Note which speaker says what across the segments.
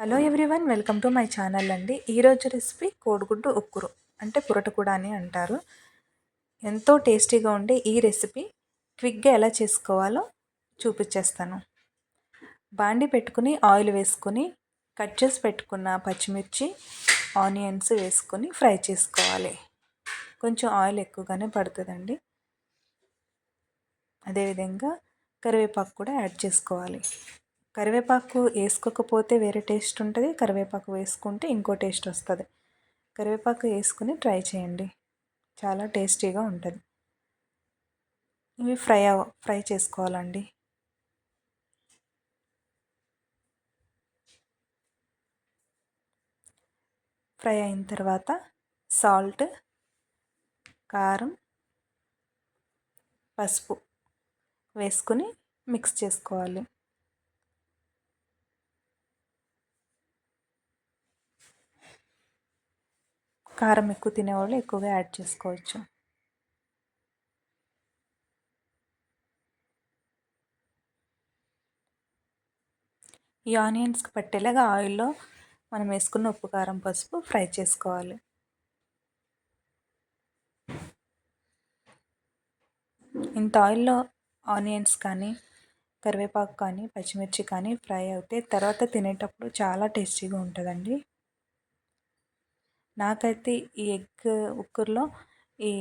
Speaker 1: Hello everyone welcome to my channel అండి. ఈరోజు recipe కోడిగుడ్డు ఉక్కురు అంటే పురటకూడ అని అంటారు. ఎంతో టేస్టీగా ఉండే ఈ రెసిపీ క్విక్గా ఎలా చేసుకోవాలో చూపించేస్తాను. బాండి పెట్టుకుని ఆయిల్ వేసుకొని కట్ చేసి పెట్టుకున్న పచ్చిమిర్చి ఆనియన్స్ వేసుకొని ఫ్రై చేసుకోవాలి. కొంచెం ఆయిల్ ఎక్కువగానే పడుతుందండి. అదేవిధంగా కరివేపాకు కూడా యాడ్ చేసుకోవాలి. కరివేపాకు వేసుకోకపోతే వేరే టేస్ట్ ఉంటుంది కరివేపాకు వేసుకుంటే ఇంకో టేస్ట్ వస్తుంది. కరివేపాకు వేసుకుని ట్రై చేయండి. చాలా టేస్టీగా ఉంటుంది. ఇవి ఫ్రై ఫ్రై చేసుకోవాలండి. ఫ్రై అయిన తర్వాత సాల్ట్ కారం పసుపు వేసుకుని మిక్స్ చేసుకోవాలి. కారం ఎక్కువ తినేవాళ్ళు ఎక్కువగా యాడ్ చేసుకోవచ్చు. ఈ ఆనియన్స్కి పట్టేలాగా ఆయిల్లో మనం వేసుకున్న ఉప్పు కారం పసుపు ఫ్రై చేసుకోవాలి. ఇంత ఆయిల్లో ఆనియన్స్ కానీ కరివేపాకు కానీ పచ్చిమిర్చి కానీ ఫ్రై అవుతే తర్వాత తినేటప్పుడు చాలా టేస్టీగా ఉంటుందండి. నాకైతే ఈ ఎగ్ కుక్కర్లో ఈ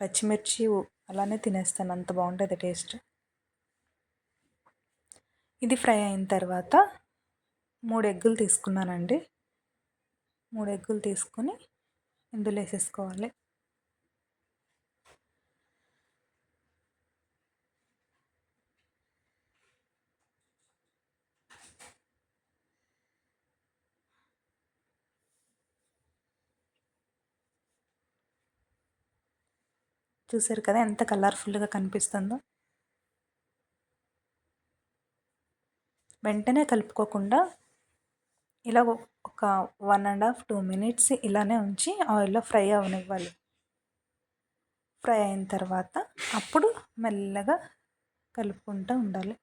Speaker 1: పచ్చిమిర్చి అలానే తినేస్తాను. అంత బాగుంటుంది టేస్ట్. ఇది ఫ్రై అయిన తర్వాత మూడు ఎగ్గులు తీసుకున్నానండి. మూడు ఎగ్గులు తీసుకొని ఇందులో వేసేసుకోవాలి. చూసారు కదా ఎంత కలర్ఫుల్గా కనిపిస్తుందో. వెంటనే కలుపుకోకుండా ఇలా ఒక one and half two minutes ఇలానే ఉంచి ఆయిల్లో ఫ్రై అవనివ్వాలి. ఫ్రై అయిన తర్వాత అప్పుడు మెల్లగా కలుపుకుంటూ ఉండాలి.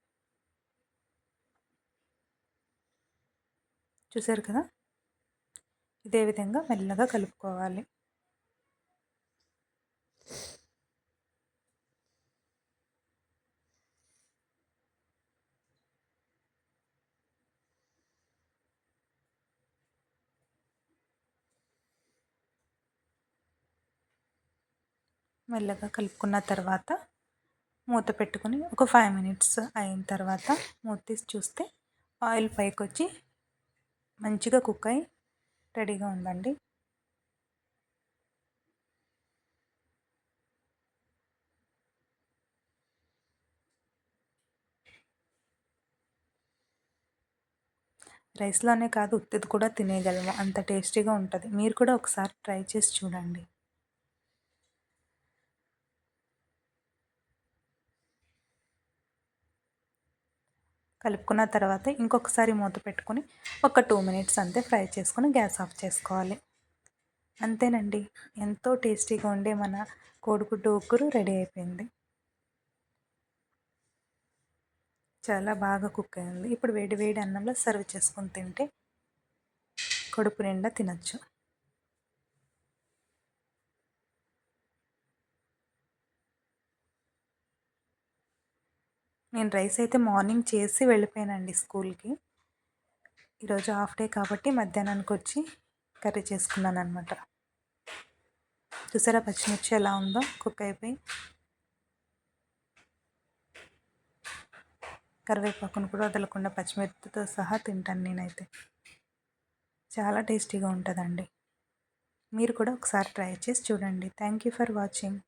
Speaker 1: చూసారు కదా? ఇదే విధంగా మెల్లగా కలుపుకోవాలి. మెల్లగా కలుపుకున్న తర్వాత మూత పెట్టుకుని ఒక ఫైవ్ మినిట్స్ అయిన తర్వాత మూత తీసి చూస్తే ఆయిల్ పైకి వచ్చి మంచిగా కుక్ అయి రెడీగా ఉందండి. రైస్లోనే కాదు ఉత్తిది కూడా తినేయగలము. అంత టేస్టీగా ఉంటుంది. మీరు కూడా ఒకసారి ట్రై చేసి చూడండి. కలుపుకున్న తర్వాత ఇంకొకసారి మూత పెట్టుకొని ఒక టూ మినిట్స్ అంతే ఫ్రై చేసుకొని గ్యాస్ ఆఫ్ చేసుకోవాలి. అంతేనండి. ఎంతో టేస్టీగా ఉండే మన కోడిగుడ్డు ఉక్కురు రెడీ అయిపోయింది. చాలా బాగా కుక్ అయింది. ఇప్పుడు వేడి వేడి అన్నంలో సర్వ్ చేసుకొని తింటే కడుపు నిండా తినచ్చు. నేను రైస్ అయితే మార్నింగ్ చేసి వెళ్ళిపోయానండి స్కూల్కి. ఈరోజు హాఫ్ డే కాబట్టి మధ్యాహ్నానికి వచ్చి కర్రీ చేసుకున్నాను అనమాట చూసారా పచ్చిమిర్చి ఎలా ఉందో? కుక్ అయిపోయి. కరివేపాకును కూడా వదలకుండా పచ్చిమిర్చితో సహా తింటాను నేనైతే. చాలా టేస్టీగా ఉంటుందండి. మీరు కూడా ఒకసారి ట్రై చేసి చూడండి. Thank you for watching.